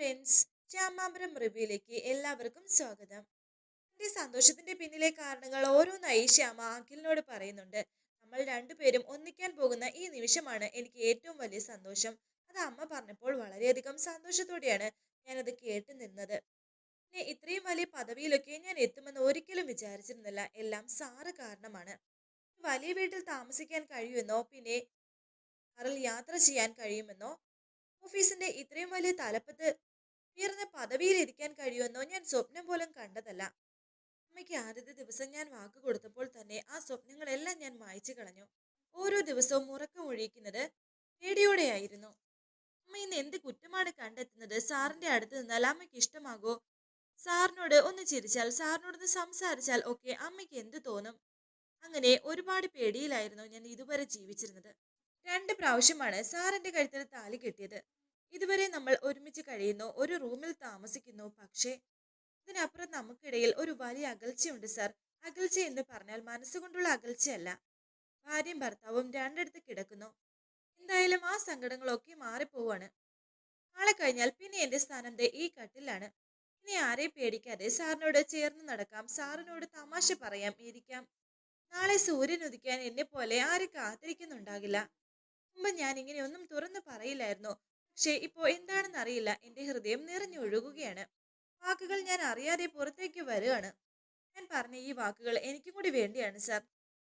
Friends ചാമാമ്പരം റിവ്യൂയിലേക്ക് എല്ലാവർക്കും സ്വാഗതം. എന്റെ സന്തോഷത്തിന്റെ പിന്നിലെ കാരണങ്ങൾ ഓരോന്നായി ശ്യാമ അഖിലിനോട് പറയുന്നുണ്ട്. നമ്മൾ രണ്ടുപേരും ഒന്നിക്കാൻ പോകുന്ന ഈ നിമിഷമാണ് എനിക്ക് ഏറ്റവും വലിയ സന്തോഷം. അത് അമ്മ പറഞ്ഞപ്പോൾ വളരെയധികം സന്തോഷത്തോടെയാണ് ഞാനത് കേട്ടു നിന്നത്. പിന്നെ ഇത്രയും വലിയ പദവിയിലൊക്കെ ഞാൻ എത്തുമെന്ന് ഒരിക്കലും വിചാരിച്ചിരുന്നില്ല. എല്ലാം സാറ് കാരണമാണ്. വലിയ വീട്ടിൽ താമസിക്കാൻ കഴിയുമെന്നോ പിന്നെ കാറിൽ യാത്ര ചെയ്യാൻ കഴിയുമെന്നോ ഓഫീസിന്റെ ഇത്രയും വലിയ തലപ്പത്ത് ഉയർന്ന പദവിയിൽ ഇരിക്കാൻ കഴിയുമെന്നോ ഞാൻ സ്വപ്നം പോലും കണ്ടതല്ല. അമ്മയ്ക്ക് ആദ്യത്തെ ദിവസം ഞാൻ വാക്ക് കൊടുത്തപ്പോൾ തന്നെ ആ സ്വപ്നങ്ങളെല്ലാം ഞാൻ മായച്ചു കളഞ്ഞു. ഓരോ ദിവസവും ഉറക്കം ഒഴിക്കുന്നത് പേടിയോടെയായിരുന്നു. അമ്മ ഇന്ന് എന്ത് കുറ്റമാണ് കണ്ടെത്തുന്നത്? സാറിന്റെ അടുത്ത് നിന്നാൽ അമ്മയ്ക്ക് ഇഷ്ടമാകോ? സാറിനോട് ഒന്ന് ചിരിച്ചാൽ സാറിനോടൊന്ന് സംസാരിച്ചാൽ ഒക്കെ അമ്മയ്ക്ക് എന്ത് തോന്നും? അങ്ങനെ ഒരുപാട് പേടിയിലായിരുന്നു ഞാൻ ഇതുവരെ ജീവിച്ചിരുന്നത്. രണ്ട് പ്രാവശ്യമാണ് സാറിന്റെ കഴുത്തിൽ താലി കെട്ടിയത്. ഇതുവരെ നമ്മൾ ഒരുമിച്ച് കഴിയുന്നു ഒരു റൂമിൽ താമസിക്കുന്നു പക്ഷേ ഇതിനപ്പുറം നമുക്കിടയിൽ ഒരു വലിയ അകൽച്ചയുണ്ട് സർ. അകൽച്ച എന്ന് പറഞ്ഞാൽ മനസ്സുകൊണ്ടുള്ള അകൽച്ചയല്ല. ഭാര്യയും ഭർത്താവും രണ്ടിടത്ത് കിടക്കുന്നു. എന്തായാലും ആ സങ്കടങ്ങളൊക്കെ മാറിപ്പോവാണ്. നാളെ കഴിഞ്ഞാൽ പിന്നെ എന്റെ സ്ഥാനം ഈ കട്ടിലാണ്. ഇനി ആരെ പേടിക്കാതെ സാറിനോട് ചേർന്ന് നടക്കാം സാറിനോട് തമാശ പറയാം ഇരിക്കാം. നാളെ സൂര്യൻ ഉദിക്കാൻ എന്നെ പോലെ ആരും കാത്തിരിക്കുന്നുണ്ടാകില്ല. മുമ്പ് ഞാൻ ഇങ്ങനെ ഒന്നും തുറന്നു പറയില്ലായിരുന്നു. പക്ഷേ ഇപ്പോൾ എന്താണെന്ന് അറിയില്ല. എന്റെ ഹൃദയം നിറഞ്ഞൊഴുകുകയാണ് വാക്കുകൾ ഞാൻ അറിയാതെ പുറത്തേക്ക് വരികയാണ് ഞാൻ പറഞ്ഞ ഈ വാക്കുകൾ എനിക്കും കൂടി വേണ്ടിയാണ് സാർ.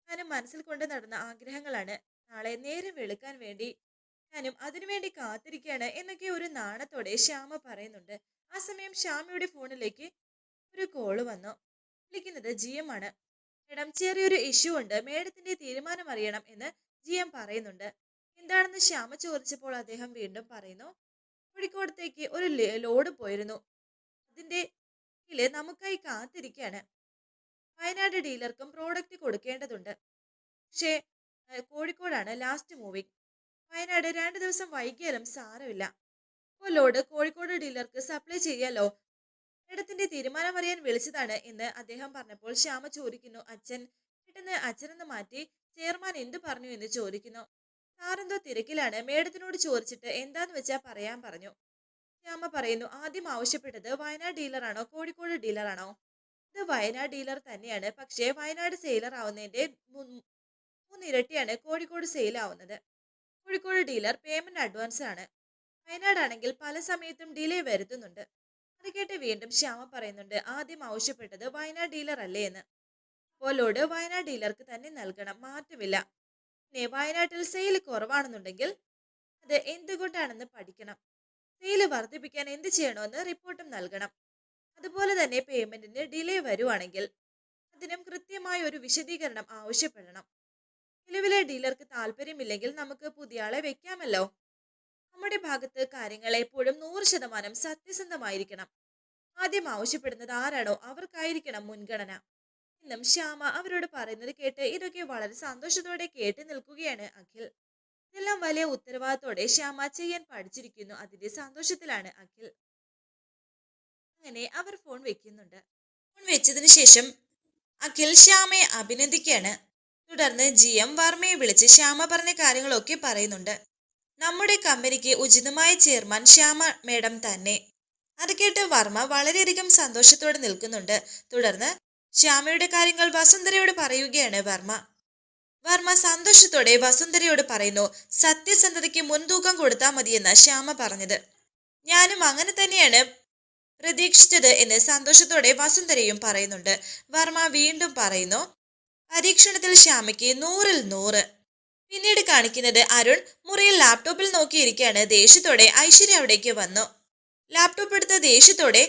ഞാനും മനസ്സിൽ കൊണ്ട് നടന്ന ആഗ്രഹങ്ങളാണ്. നാളെ നേരം വെളുക്കാൻ വേണ്ടി ഞാനും അതിനുവേണ്ടി കാത്തിരിക്കുകയാണ് എന്നൊക്കെ ഒരു നാണത്തോടെ ശ്യാമ പറയുന്നുണ്ട്. ആ സമയം ശ്യാമയുടെ ഫോണിലേക്ക് ഒരു കോൾ വന്നു. വിളിക്കുന്നത് ജി എം ആണ്. മേഡം ചെറിയൊരു ഇഷ്യൂ ഉണ്ട്. മേഡത്തിന്റെ തീരുമാനം അറിയണം എന്ന് ജി എം പറയുന്നുണ്ട്. എന്താണെന്ന് ശ്യാമ ചോദിച്ചപ്പോൾ അദ്ദേഹം വീണ്ടും പറയുന്നു കോഴിക്കോടത്തേക്ക് ഒരു ലോഡ് പോയിരുന്നു. അതിന്റെ നമുക്കായി കാത്തിരിക്കുകയാണ് വയനാട് ഡീലർക്കും പ്രോഡക്റ്റ് കൊടുക്കേണ്ടതുണ്ട്. പക്ഷേ കോഴിക്കോടാണ് ലാസ്റ്റ് മൂവിങ്. വയനാട് രണ്ട് ദിവസം വൈകിയാലും സാരമില്ല. ഇപ്പോൾ ലോഡ് കോഴിക്കോട് ഡീലർക്ക് സപ്ലൈ ചെയ്യാലോ? ഇടത്തിന്റെ തീരുമാനം അറിയാൻ വിളിച്ചതാണ് എന്ന് അദ്ദേഹം പറഞ്ഞപ്പോൾ ശ്യാമ ചോദിക്കുന്നു അച്ഛൻ പെട്ടെന്ന് അച്ഛനെന്ന് മാറ്റി ചെയർമാൻ എന്ത് പറഞ്ഞു? എന്ന് ചോദിക്കുന്നു. സാറെന്തോ തിരക്കിലാണ്. മേഡത്തിനോട് ചോദിച്ചിട്ട് എന്താന്ന് വെച്ചാ പറയാൻ പറഞ്ഞു. ശ്യാമ പറയുന്നു ആദ്യം ആവശ്യപ്പെട്ടത് വയനാട് ഡീലറാണോ? കോഴിക്കോട് ഡീലറാണോ? ഇത് വയനാട് ഡീലർ തന്നെയാണ്. പക്ഷേ വയനാട് സെയിലർ ആവുന്നതിന്റെ മൂ- മൂന്നിരട്ടിയാണ് കോഴിക്കോട് സെയിൽ ആവുന്നത്. കോഴിക്കോട് ഡീലർ പേയ്മെന്റ് അഡ്വാൻസ് ആണ് വയനാടാണെങ്കിൽ പല സമയത്തും ഡിലേ വരുത്തുന്നുണ്ട്. അത് കേട്ട് വീണ്ടും ശ്യാമ പറയുന്നുണ്ട് ആദ്യം ആവശ്യപ്പെട്ടത് വയനാട് ഡീലർ അല്ലേ എന്ന് പോലോട് വയനാട് ഡീലർക്ക് തന്നെ നൽകണം. മാറ്റമില്ല. പിന്നെ വയനാട്ടിൽ സെയിൽ കുറവാണെന്നുണ്ടെങ്കിൽ അത് എന്തുകൊണ്ടാണെന്ന് പഠിക്കണം. സെയിൽ വർദ്ധിപ്പിക്കാൻ എന്ത് ചെയ്യണമെന്ന് റിപ്പോർട്ടും നൽകണം. അതുപോലെ തന്നെ പേയ്മെന്റിന് ഡിലേ വരുവാണെങ്കിൽ അതിനും കൃത്യമായ ഒരു വിശദീകരണം ആവശ്യപ്പെടണം. നിലവിലെ ഡീലർക്ക് താല്പര്യമില്ലെങ്കിൽ നമുക്ക് പുതിയ ആളെ വെക്കാമല്ലോ. നമ്മുടെ ഭാഗത്ത് കാര്യങ്ങൾ എപ്പോഴും നൂറ് ശതമാനം സത്യസന്ധമായിരിക്കണം. ആദ്യം ആവശ്യപ്പെടുന്നത് ആരാണോ അവർക്കായിരിക്കണം മുൻഗണന. എന്നും ശ്യാമ അവരോട് പറയുന്നത് കേട്ട് ഇതൊക്കെ വളരെ സന്തോഷത്തോടെ കേട്ട് നിൽക്കുകയാണ് അഖിൽ. ഇതെല്ലാം വലിയ ഉത്തരവാദിത്തോടെ ശ്യാമ ചെയ്യാൻ പഠിച്ചിരിക്കുന്നു. അതിന്റെ സന്തോഷത്തിലാണ് അഖിൽ. അങ്ങനെ അവർ ഫോൺ വെക്കുന്നുണ്ട്. ഫോൺ വെച്ചതിന് ശേഷം അഖിൽ ശ്യാമയെ അഭിനന്ദിക്കുകയാണ്. തുടർന്ന് ജി എം വർമ്മയെ വിളിച്ച് ശ്യാമ പറഞ്ഞ കാര്യങ്ങളൊക്കെ പറയുന്നുണ്ട്. നമ്മുടെ കമ്പനിക്ക് ഉചിതമായ ചെയർമാൻ ശ്യാമ മേഡം തന്നെ. അത് കേട്ട് വർമ്മ വളരെയധികം സന്തോഷത്തോടെ നിൽക്കുന്നുണ്ട്. തുടർന്ന് ശ്യാമയുടെ കാര്യങ്ങൾ വസുന്ധരയോട് പറയുകയാണ് വർമ്മ. വർമ്മ സന്തോഷത്തോടെ വസുന്ധരയോട് പറയുന്നു സത്യസന്ധതയ്ക്ക് മുൻതൂക്കം കൊടുത്താൽ മതിയെന്ന് ശ്യാമ പറഞ്ഞത്. ഞാനും അങ്ങനെ തന്നെയാണ് പ്രതീക്ഷിച്ചത് എന്ന് സന്തോഷത്തോടെ വസുന്ധരയും പറയുന്നുണ്ട്. വർമ്മ വീണ്ടും പറയുന്നു പരീക്ഷണത്തിൽ ശ്യാമയ്ക്ക് നൂറിൽ നൂറ്. പിന്നീട് കാണിക്കുന്നത് അരുൺ മുറിയിൽ ലാപ്ടോപ്പിൽ നോക്കിയിരിക്കുകയാണ് ദേഷ്യത്തോടെ ഐശ്വര്യ അവിടേക്ക് വന്നു. ലാപ്ടോപ്പ് എടുത്ത ദേഷ്യത്തോടെ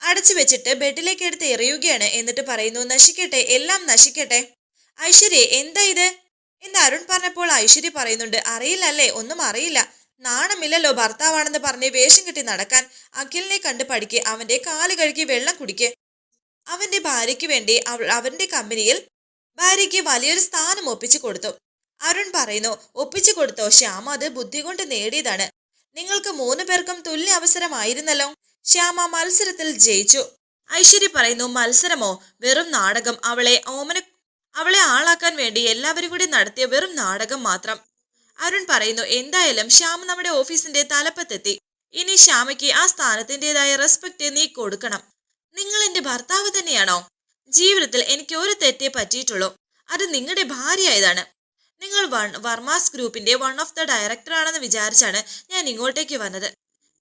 അടച്ചു വെച്ചിട്ട് ബെഡിലേക്ക് എടുത്ത് എറിയുകയാണ്. എന്നിട്ട് പറയുന്നു നശിക്കട്ടെ എല്ലാം നശിക്കട്ടെ. ഐശ്വര്യ എന്താ ഇത്? എന്ന് അരുൺ പറഞ്ഞപ്പോൾ ഐശ്വര്യ പറയുന്നുണ്ട് അറിയില്ലല്ലേ ഒന്നും അറിയില്ല. നാണമില്ലല്ലോ ഭർത്താവാണെന്ന് പറഞ്ഞ് വേഷം കെട്ടി നടക്കാൻ. അഖിലിനെ കണ്ട് പഠിക്ക് അവന്റെ കാൽ കഴുകി വെള്ളം കുടിക്ക്. അവന്റെ ഭാര്യയ്ക്ക് വേണ്ടി അവൾ അവന്റെ കമ്പനിയിൽ ഭാര്യയ്ക്ക് വലിയൊരു സ്ഥാനം ഒപ്പിച്ചു കൊടുത്തു. അരുൺ പറയുന്നു ഒപ്പിച്ചു കൊടുത്തോ? ശ്യാമ അത് ബുദ്ധി കൊണ്ട് നേടിയതാണ്. നിങ്ങൾക്ക് മൂന്ന് പേർക്കും തുല്യ അവസരമായിരുന്നല്ലോ ശ്യാമ മത്സരത്തിൽ ജയിച്ചു. ഐശ്വര്യ പറയുന്നു മത്സരമോ? വെറും നാടകം. അവളെ ഓമന അവളെ ആളാക്കാൻ വേണ്ടി എല്ലാവരും കൂടി നടത്തിയ വെറും നാടകം മാത്രം. അരുൺ പറയുന്നു എന്തായാലും ശ്യാമ നമ്മുടെ ഓഫീസിന്റെ തലപ്പത്തെത്തി. ഇനി ശ്യാമയ്ക്ക് ആ സ്ഥാനത്തിന്റെതായ റെസ്പെക്ട് നീ കൊടുക്കണം. നിങ്ങൾ എന്റെ ഭർത്താവ് തന്നെയാണോ? ജീവിതത്തിൽ എനിക്ക് ഒരു തെറ്റേ പറ്റിയിട്ടുള്ളൂ. അത് നിങ്ങളുടെ ഭാര്യയായതാണ്. നിങ്ങൾ വൺ വർമാസ് ഗ്രൂപ്പിന്റെ വൺ ഓഫ് ദ ഡയറക്ടർ ആണെന്ന് വിചാരിച്ചാണ് ഞാൻ ഇങ്ങോട്ടേക്ക് വന്നത്.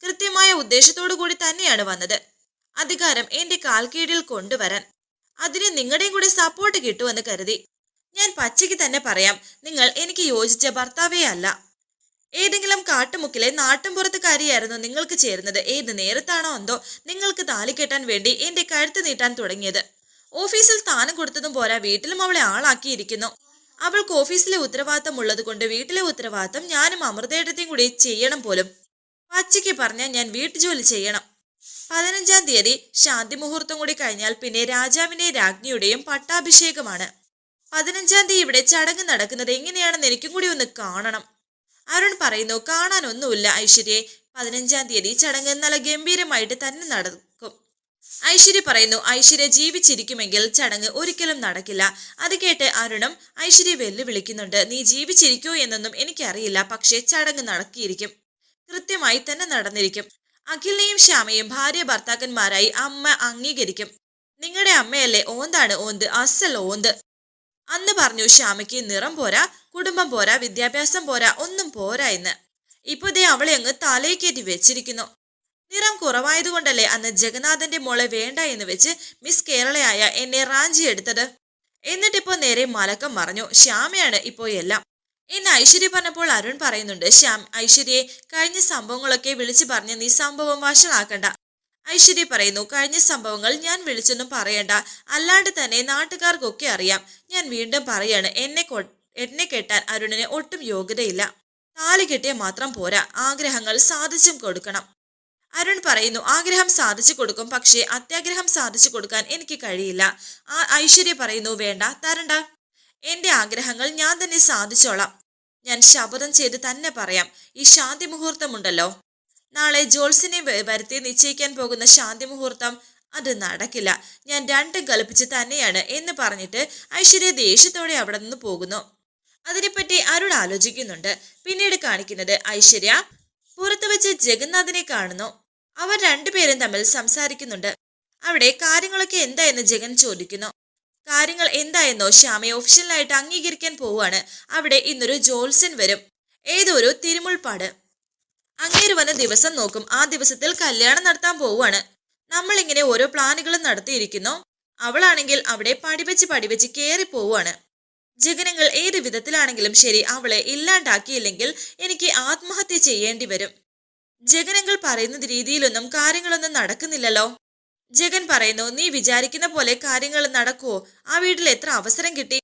കൃത്യമായ ഉദ്ദേശത്തോടു കൂടി തന്നെയാണ് വന്നത്. അധികാരം എന്റെ കാൽ കീഴിൽ കൊണ്ടുവരാൻ. അതിന് നിങ്ങളുടെയും കൂടി സപ്പോർട്ട് കിട്ടുമെന്ന് കരുതി. ഞാൻ പച്ചയ്ക്ക് തന്നെ പറയാം നിങ്ങൾ എനിക്ക് യോജിച്ച ഭർത്താവേ അല്ല. ഏതെങ്കിലും കാട്ടുമുക്കിലെ നാട്ടുംപുറത്തുകാരിയായിരുന്നു നിങ്ങൾക്ക് ചേരുന്നത്. ഏത് നേരത്താണോ എന്തോ നിങ്ങൾക്ക് താലി കെട്ടാൻ വേണ്ടി എന്റെ കഴുത്ത് നീട്ടാൻ തുടങ്ങിയത്. ഓഫീസിൽ താനം കൊടുത്തതും പോരാ വീട്ടിലും അവളെ ആളാക്കിയിരിക്കുന്നു. അവൾക്ക് ഓഫീസിലെ ഉത്തരവാദിത്തം ഉള്ളത് കൊണ്ട് വീട്ടിലെ ഉത്തരവാദിത്തം ഞാനും അമൃതേട്ടത്തെയും കൂടി ചെയ്യണം പോലും. പച്ചയ്ക്ക് പറഞ്ഞാൽ ഞാൻ വീട്ടുജോലി ചെയ്യണം. പതിനഞ്ചാം തീയതി ശാന്തി മുഹൂർത്തം കൂടി കഴിഞ്ഞാൽ പിന്നെ രാജാവിന്റെയും രാജ്ഞിയുടെയും പട്ടാഭിഷേകമാണ്. പതിനഞ്ചാം തീയതി ഇവിടെ ചടങ്ങ് നടക്കുന്നത് എങ്ങനെയാണെന്ന് എനിക്കും കൂടി ഒന്ന് കാണണം. അരുൺ പറയുന്നു കാണാനൊന്നുമില്ല ഐശ്വര്യയെ പതിനഞ്ചാം തീയതി ചടങ്ങ് നല്ല ഗംഭീരമായിട്ട് തന്നെ നടക്കും. ഐശ്വര്യ പറയുന്നു ഐശ്വര്യ ജീവിച്ചിരിക്കുമെങ്കിൽ ചടങ്ങ് ഒരിക്കലും നടക്കില്ല. അത് കേട്ട് അരുണും ഐശ്വര്യ വെല്ലുവിളിക്കുന്നുണ്ട്. നീ ജീവിച്ചിരിക്കോ എന്നൊന്നും എനിക്കറിയില്ല. പക്ഷേ ചടങ്ങ് നടക്കിയിരിക്കും. കൃത്യമായി തന്നെ നടന്നിരിക്കും. അഖിലിനെയും ശ്യാമയും ഭാര്യ ഭർത്താക്കന്മാരായി അമ്മ അംഗീകരിക്കും. നിങ്ങളുടെ അമ്മയല്ലേ ഓന്താണ് ഓന്ത്? അസൽ ഓന്ത്. അന്ന് പറഞ്ഞു ശ്യാമയ്ക്ക് നിറം പോരാ കുടുംബം പോരാ വിദ്യാഭ്യാസം പോരാ ഒന്നും പോരാ എന്ന്. ഇപ്പൊ ദേ അവളെ അങ്ങ് തലയിൽ കയറ്റി വെച്ചിരിക്കുന്നു. നിറം കുറവായതുകൊണ്ടല്ലേ അന്ന് ജഗന്നാഥന്റെ മോളെ വേണ്ട എന്ന് വെച്ച് മിസ് കേരളയായ എന്നെ റാഞ്ചി എടുത്തത് എന്നിട്ടിപ്പോ നേരെ മലക്കം മറഞ്ഞു. ശ്യാമയാണ് ഇപ്പോ എല്ലാം എന്ന് ഐശ്വര്യ പറഞ്ഞപ്പോൾ അരുൺ പറയുന്നുണ്ട് ശ്യാം ഐശ്വര്യയെ കഴിഞ്ഞ സംഭവങ്ങളൊക്കെ വിളിച്ചു പറഞ്ഞ് നീ സംഭവം വഷളാക്കണ്ട. ഐശ്വര്യ പറയുന്നു കഴിഞ്ഞ സംഭവങ്ങൾ ഞാൻ വിളിച്ചൊന്നും പറയണ്ട. അല്ലാണ്ട് തന്നെ നാട്ടുകാർക്കൊക്കെ അറിയാം. ഞാൻ വീണ്ടും പറയാണ് എന്നെ എന്നെ കെട്ടാൻ അരുണിന് ഒട്ടും യോഗ്യതയില്ല. താലി കെട്ടിയാൽ മാത്രം പോരാ. ആഗ്രഹങ്ങൾ സാധിച്ചും കൊടുക്കണം. അരുൺ പറയുന്നു ആഗ്രഹം സാധിച്ചു കൊടുക്കും പക്ഷേ അത്യാഗ്രഹം സാധിച്ചു കൊടുക്കാൻ എനിക്ക് കഴിയില്ല. ആ ഐശ്വര്യ പറയുന്നു വേണ്ട തരണ്ട. എന്റെ ആഗ്രഹങ്ങൾ ഞാൻ തന്നെ സാധിച്ചോളാം. ഞാൻ ശപഥം ചെയ്ത് തന്നെ പറയാം ഈ ശാന്തി മുഹൂർത്തമുണ്ടല്ലോ. നാളെ ജോൾസിനെ വരുത്തി നിശ്ചയിക്കാൻ പോകുന്ന ശാന്തി മുഹൂർത്തം അത് നടക്കില്ല. ഞാൻ രണ്ടും കളിപ്പിച്ച് തന്നെയാണ് എന്ന് പറഞ്ഞിട്ട് ഐശ്വര്യ ദേഷ്യത്തോടെ അവിടെ നിന്ന് പോകുന്നു. അതിനെപ്പറ്റി അരുൾ ആലോചിക്കുന്നുണ്ട്. പിന്നീട് കാണിക്കുന്നത് ഐശ്വര്യ പുറത്തു വെച്ച് ജഗന്നാഥിനെ കാണുന്നു. അവർ രണ്ടുപേരും തമ്മിൽ സംസാരിക്കുന്നുണ്ട്. അവിടെ കാര്യങ്ങളൊക്കെ എന്താ എന്ന് ജഗൻ ചോദിക്കുന്നു. കാര്യങ്ങൾ എന്തായെന്നോ ശ്യാമയെ ഒഫീഷ്യലായിട്ട് അംഗീകരിക്കാൻ പോവുകയാണ്. അവിടെ ഇന്നൊരു ജോൽസൻ വരും. ഏതോ ഒരു തിരുമുൾപ്പാട് അങ്ങേര് വന്ന ദിവസം നോക്കും ആ ദിവസത്തിൽ കല്യാണം നടത്താൻ പോവുകയാണ്. നമ്മളിങ്ങനെ ഓരോ പ്ലാനുകളും നടത്തിയിരിക്കുന്നു. അവളാണെങ്കിൽ അവിടെ പടിവെച്ച് പടിവെച്ച് കയറി പോവുകയാണ്. ജഗനങ്ങൾ ഏത് വിധത്തിലാണെങ്കിലും ശരി അവളെ ഇല്ലാണ്ടാക്കിയില്ലെങ്കിൽ എനിക്ക് ആത്മഹത്യ ചെയ്യേണ്ടി വരും. ജഗനങ്ങൾ പറയുന്ന രീതിയിലൊന്നും കാര്യങ്ങളൊന്നും നടക്കുന്നില്ലല്ലോ. ജഗൻ പറയുന്നു നീ വിചാരിക്കുന്ന പോലെ കാര്യങ്ങൾ നടക്കുവോ? ആ വീട്ടിൽ എത്ര അവസരം കിട്ടി?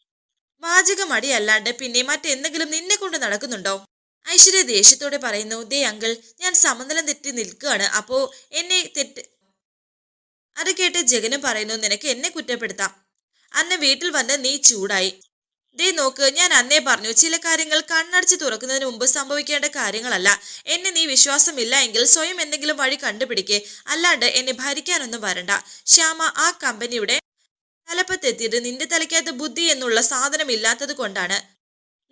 വാചകം അടിയല്ലാണ്ട് പിന്നെ മറ്റെന്തെങ്കിലും നിന്നെ കൊണ്ട് നടക്കുന്നുണ്ടോ? ഐശ്വര്യ ദേഷ്യത്തോടെ പറയുന്നു ദേ അങ്കിൾ ഞാൻ സമനിലം തെറ്റി നിൽക്കുകയാണ്. അപ്പോ എന്നെ തെറ്റ് അത് കേട്ട് ജഗനും പറയുന്നു നിനക്ക് എന്നെ കുറ്റപ്പെടുത്താം. അന്ന് വീട്ടിൽ വന്ന് നീ ചൂടായി. ദേ നോക്ക് ഞാൻ അന്നേ പറഞ്ഞു ചില കാര്യങ്ങൾ കണ്ണടച്ച് തുറക്കുന്നതിന് മുമ്പ് സംഭവിക്കേണ്ട കാര്യങ്ങളല്ല. എന്നെ നീ വിശ്വാസമില്ല എങ്കിൽ സ്വയം എന്തെങ്കിലും വഴി കണ്ടുപിടിക്കേ. അല്ലാണ്ട് എന്നെ ഭരിക്കാനൊന്നും വരണ്ട. ശ്യാമ ആ കമ്പനിയുടെ തലപ്പത്തെത്തിയത് നിന്റെ തലയ്ക്കകത്ത് ബുദ്ധി എന്നുള്ള സാധനം ഇല്ലാത്തത് കൊണ്ടാണ്.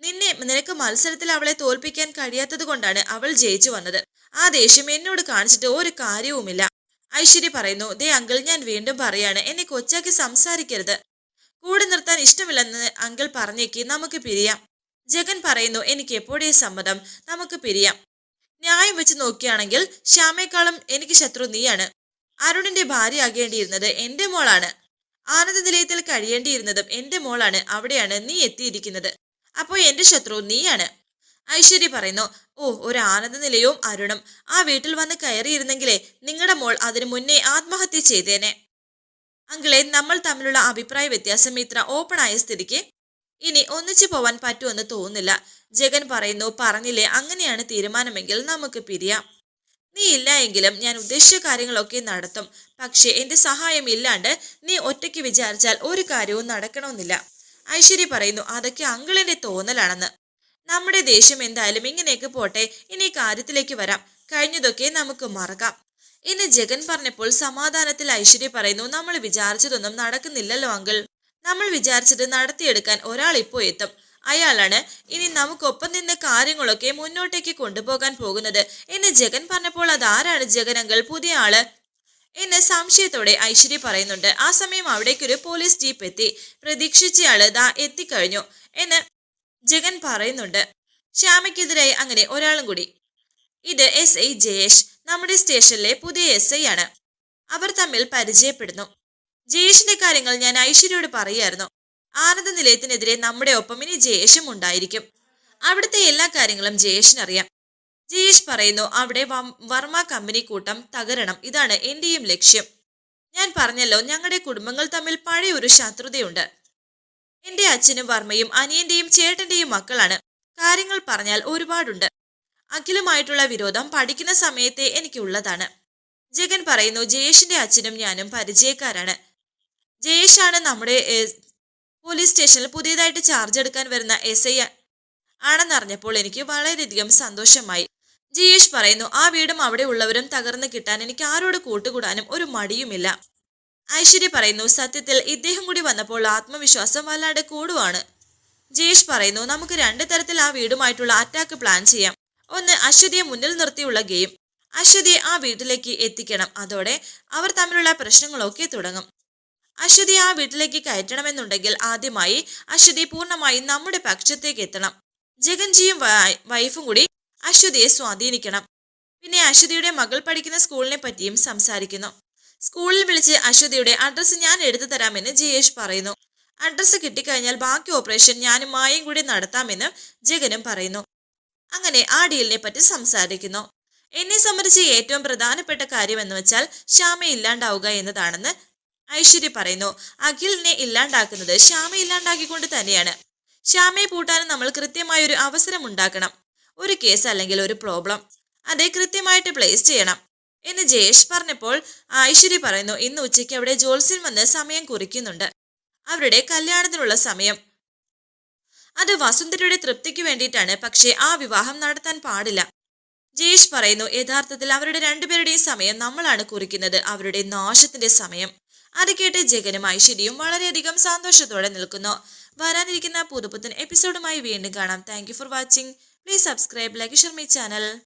നിന്നെ നിനക്ക് മത്സരത്തിൽ അവളെ തോൽപ്പിക്കാൻ കഴിയാത്തത് കൊണ്ടാണ് അവൾ ജയിച്ചു വന്നത്. ആ ദേഷ്യം എന്നോട് കാണിച്ചിട്ട് ഒരു കാര്യവുമില്ല. ഐശ്വര്യ പറയുന്നു ദേ അങ്കിൾ ഞാൻ വീണ്ടും പറയാണ് എന്നെ കൊച്ചാക്കി സംസാരിക്കരുത്. കൂടെ നിർത്താൻ ഇഷ്ടമില്ലെന്ന് അങ്കിൾ പറഞ്ഞേക്ക് നമുക്ക് പിരിയാം. ജഗൻ പറയുന്നു എനിക്ക് എപ്പോഴേ സമ്മതം? നമുക്ക് പിരിയാം. ന്യായം വെച്ച് നോക്കുകയാണെങ്കിൽ ശ്യാമേക്കാളും എനിക്ക് ശത്രു നീയാണ്. അരുണിന്റെ ഭാര്യ ഭാര്യയാകേണ്ടിയിരുന്നത് എന്റെ മോളാണ്. ആനന്ദ നിലയത്തിൽ കഴിയേണ്ടിയിരുന്നതും എന്റെ മോളാണ്. അവിടെയാണ് നീ എത്തിയിരിക്കുന്നത്. അപ്പോൾ എന്റെ ശത്രു നീയാണ്. ഐശ്വര്യ പറയുന്നു ഓ ഒരു ആനന്ദ നിലയവും അരുണും. ആ വീട്ടിൽ വന്ന് കയറിയിരുന്നെങ്കിലേ നിങ്ങളുടെ മോൾ അതിനു മുന്നേ ആത്മഹത്യ ചെയ്തേനെ. അങ്കിളെ നമ്മൾ തമ്മിലുള്ള അഭിപ്രായ വ്യത്യാസം ഇത്ര ഓപ്പൺ ആയ സ്ഥിതിക്ക് ഇനി ഒന്നിച്ചു പോവാൻ പറ്റുമെന്ന് തോന്നുന്നില്ല. ജഗൻ പറയുന്നു പറഞ്ഞില്ലേ അങ്ങനെയാണ് തീരുമാനമെങ്കിൽ നമുക്ക് പിരിയാം. നീ ഇല്ല എങ്കിലും ഞാൻ ഉദ്ദേശിച്ച കാര്യങ്ങളൊക്കെ നടത്തും. പക്ഷേ എന്റെ സഹായം ഇല്ലാണ്ട് നീ ഒറ്റയ്ക്ക് വിചാരിച്ചാൽ ഒരു കാര്യവും നടക്കണമെന്നില്ല. ഐശ്വര്യ പറയുന്നു അതൊക്കെ അങ്കിളിന്റെ തോന്നലാണെന്ന്. നമ്മുടെ ദേഷ്യം എന്തായാലും ഇങ്ങനെയൊക്കെ പോട്ടെ ഇനി കാര്യത്തിലേക്ക് വരാം. കഴിഞ്ഞതൊക്കെ നമുക്ക് മറക്കാം. ഇന്ന് ജഗൻ പറഞ്ഞപ്പോൾ സമാധാനത്തിൽ ഐശ്വര്യ പറയുന്നു നമ്മൾ വിചാരിച്ചതൊന്നും നടക്കുന്നില്ലല്ലോ അങ്കിൾ. നമ്മൾ വിചാരിച്ചത് നടത്തിയെടുക്കാൻ ഒരാൾ ഇപ്പോൾ എത്തും. അയാളാണ് ഇനി നമുക്കൊപ്പം നിന്ന് കാര്യങ്ങളൊക്കെ മുന്നോട്ടേക്ക് കൊണ്ടുപോകാൻ പോകുന്നത്. എന്ന് ജഗൻ പറഞ്ഞപ്പോൾ അതാരാണ് ജഗൻ അങ്കിൾ? പുതിയ ആൾ? എന്ന് സംശയത്തോടെ ഐശ്വര്യ പറയുന്നുണ്ട്. ആ സമയം അവിടേക്കൊരു പോലീസ് ജീപ്പ് എത്തി. പ്രതീക്ഷിച്ചയാൾ ദാ എത്തിക്കഴിഞ്ഞു. എന്ന് ജഗൻ പറയുന്നുണ്ട്. ശ്യാമയ്ക്കെതിരായി അങ്ങനെ ഒരാളും കൂടി. ഇത് എസ് ഐ ജയേഷ്. നമ്മുടെ സ്റ്റേഷനിലെ പുതിയ എസ് ഐ ആണ്. അവർ തമ്മിൽ പരിചയപ്പെടുന്നു. ജയേഷിന്റെ കാര്യങ്ങൾ ഞാൻ ഐശ്വര്യയോട് പറയായിരുന്നു. ആനന്ദ നിലയത്തിനെതിരെ നമ്മുടെ ഒപ്പം ഇനി ജയേഷും ഉണ്ടായിരിക്കും. അവിടുത്തെ എല്ലാ കാര്യങ്ങളും ജയേഷിനറിയാം ജയേഷ് പറയുന്നു അവിടെ വർമ്മ കമ്പനി കൂട്ടം തകരണം. ഇതാണ് എന്റെയും ലക്ഷ്യം. ഞാൻ പറഞ്ഞല്ലോ ഞങ്ങളുടെ കുടുംബങ്ങൾ തമ്മിൽ പഴയ ഒരു ശത്രുതയുണ്ട്. എന്റെ അച്ഛനും വർമ്മയും അനിയന്റെയും ചേട്ടന്റെയും മക്കളാണ്. കാര്യങ്ങൾ പറഞ്ഞാൽ ഒരുപാടുണ്ട്. അഖിലുമായിട്ടുള്ള വിരോധം പഠിക്കുന്ന സമയത്തെ എനിക്കുള്ളതാണ്. ജഗൻ പറയുന്നു ജയേഷിന്റെ അച്ഛനും ഞാനും പരിചയക്കാരാണ്. ജയേഷാണ് നമ്മുടെ പോലീസ് സ്റ്റേഷനിൽ പുതിയതായിട്ട് ചാർജ് എടുക്കാൻ വരുന്ന എസ് ഐ ആണെന്നറിഞ്ഞപ്പോൾ എനിക്ക് വളരെയധികം സന്തോഷമായി. ജയേഷ് പറയുന്നു ആ വീടും അവിടെ ഉള്ളവരും തകർന്നു കിട്ടാൻ എനിക്ക് ആരോട് കൂട്ടുകൂടാനും ഒരു മടിയുമില്ല. ഐശ്വര്യ പറയുന്നു സത്യത്തിൽ ഇദ്ദേഹം കൂടി വന്നപ്പോൾ ആത്മവിശ്വാസം വല്ലാണ്ട് കൂടുവാണ്. ജയേഷ് പറയുന്നു നമുക്ക് രണ്ട് തരത്തിൽ ആ വീടുമായിട്ടുള്ള അറ്റാക്ക് പ്ലാൻ ചെയ്യാം. ഒന്ന് അശ്വതിയെ മുന്നിൽ നിർത്തിയുള്ള ഗെയിം. അശ്വതിയെ ആ വീട്ടിലേക്ക് എത്തിക്കണം. അതോടെ അവർ തമ്മിലുള്ള പ്രശ്നങ്ങളൊക്കെ തുടങ്ങും. അശ്വതി ആ വീട്ടിലേക്ക് കയറ്റണമെന്നുണ്ടെങ്കിൽ ആദ്യമായി അശ്വതി പൂർണമായും നമ്മുടെ പക്ഷത്തേക്ക് എത്തണം. ജഗൻജിയും വൈഫും കൂടി അശ്വതിയെ സ്വാധീനിക്കണം. പിന്നെ അശ്വതിയുടെ മകൾ പഠിക്കുന്ന സ്കൂളിനെ പറ്റിയും സംസാരിക്കുന്നു. സ്കൂളിൽ വിളിച്ച് അശ്വതിയുടെ അഡ്രസ്സ് ഞാൻ എടുത്തു തരാമെന്ന് ജയേഷ് പറയുന്നു. അഡ്രസ്സ് കിട്ടിക്കഴിഞ്ഞാൽ ബാക്കി ഓപ്പറേഷൻ ഞാനും മായയും കൂടി നടത്താമെന്ന് ജഗനും പറയുന്നു. അങ്ങനെ ആ ഡീലിനെ പറ്റി സംസാരിക്കുന്നു. എന്നെ സംബന്ധിച്ച് ഏറ്റവും പ്രധാനപ്പെട്ട കാര്യം എന്ന് വെച്ചാൽ ശ്യാമ ഇല്ലാണ്ടാവുക എന്നതാണെന്ന് ഐശ്വര്യ പറയുന്നു. അഖിലിനെ ഇല്ലാണ്ടാക്കുന്നത് ശ്യാമ ഇല്ലാണ്ടാക്കിക്കൊണ്ട് തന്നെയാണ്. ശ്യാമയെ പൂട്ടാനും നമ്മൾ കൃത്യമായ ഒരു അവസരം ഉണ്ടാക്കണം. ഒരു കേസ് അല്ലെങ്കിൽ ഒരു പ്രോബ്ലം അതെ കൃത്യമായിട്ട് പ്ലേസ് ചെയ്യണം. എന്ന് ജയേഷ് പറഞ്ഞപ്പോൾ ഐശ്വര്യ പറയുന്നു ഇന്ന് ഉച്ചയ്ക്ക് അവിടെ ജോത്സ്യൻ വന്ന് സമയം കുറിക്കുന്നുണ്ട്. അവരുടെ കല്യാണത്തിനുള്ള സമയം അത് വസുന്ധരയുടെ തൃപ്തിക്ക് വേണ്ടിയിട്ടാണ്. പക്ഷേ ആ വിവാഹം നടത്താൻ പാടില്ല. ജയേഷ് പറയുന്നു യഥാർത്ഥത്തിൽ അവരുടെ രണ്ടുപേരുടെയും സമയം നമ്മളാണ് കുറിക്കുന്നത്. അവരുടെ നാശത്തിന്റെ സമയം. അത് കേട്ട് ജഗനും ഐശ്വര്യയും വളരെയധികം സന്തോഷത്തോടെ നിൽക്കുന്നു. വരാനിരിക്കുന്ന പുതുപുത്തൻ എപ്പിസോഡുമായി വീണ്ടും കാണാം. Thank for watching please subscribe like my channel